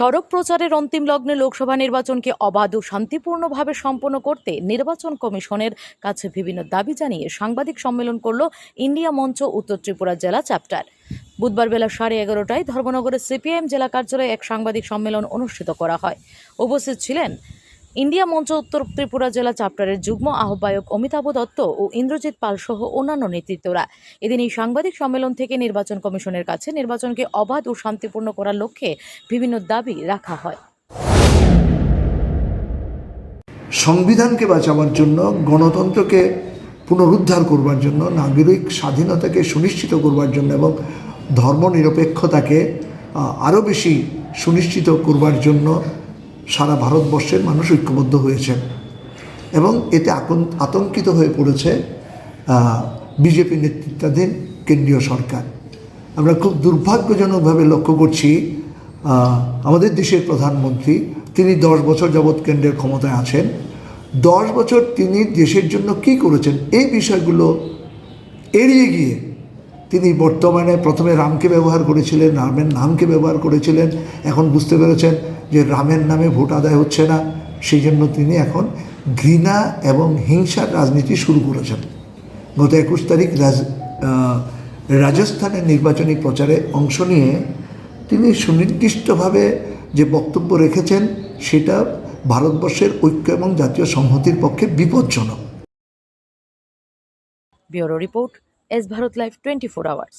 সড়ক প্রচারের অন্তিম লগ্নে লোকসভা নির্বাচনকে অবাধ ও শান্তিপূর্ণভাবে সম্পন্ন করতে নির্বাচন কমিশনের কাছে বিভিন্ন দাবি জানিয়ে সাংবাদিক সম্মেলন করল ইন্ডিয়া মঞ্চ উত্তর ত্রিপুরা জেলা চ্যাপ্টার। বুধবার বেলা সাড়ে এগারোটায় ধর্মনগরের সিপিআইএম জেলা কার্যালয়ে এক সাংবাদিক সম্মেলন অনুষ্ঠিত করা হয়। উপস্থিত ছিলেন ইন্ডিয়া মঞ্চ উত্তর ত্রিপুরা জেলা চ্যাপ্টারের যুগ্ম আহ্বায়ক অমিতাভ দত্ত ও ইন্দ্রজিৎ পাল সহ অন্যান্য নেতৃত্বরা। এদিন এই সাংবাদিক সম্মেলন থেকে নির্বাচন কমিশনের কাছে নির্বাচনকে অবাধ ও শান্তিপূর্ণ করার লক্ষ্যে বিভিন্ন দাবি রাখা হয়। সংবিধানকে বাঁচাবার জন্য, গণতন্ত্রকে পুনরুদ্ধার করবার জন্য, নাগরিক স্বাধীনতাকে সুনিশ্চিত করবার জন্য এবং ধর্মনিরপেক্ষতাকে আরও বেশি সুনিশ্চিত করবার জন্য সারা ভারতবর্ষের মানুষ ঐক্যবদ্ধ হয়েছেন এবং এতে আতঙ্কিত হয়ে পড়েছে বিজেপি নেতৃত্বাধীন কেন্দ্রীয় সরকার। আমরা খুব দুর্ভাগ্যজনকভাবে লক্ষ্য করছি আমাদের দেশের প্রধানমন্ত্রী, তিনি দশ বছর যাবৎ কেন্দ্রের ক্ষমতায় আছেন। দশ বছর তিনি দেশের জন্য কি করেছেন এই বিষয়গুলো এড়িয়ে গিয়ে তিনি বর্তমানে প্রথমে রামকে ব্যবহার করেছিলেন, রামের নামকে ব্যবহার করেছিলেন, এখন বুঝতে পেরেছেন যে রামের নামে ভোট আদায় হচ্ছে না, সেই জন্য তিনি এখন ঘৃণা এবং হিংসার রাজনীতি শুরু করেছেন। গত একুশ তারিখ রাজ রাজস্থানের নির্বাচনী প্রচারে অংশ নিয়ে তিনি সুনির্দিষ্টভাবে যে বক্তব্য রেখেছেন, সেটা ভারতবর্ষের ঐক্য এবং জাতীয় সংহতির পক্ষে বিপজ্জনক। Bureau report, S Bharat live twenty four hours.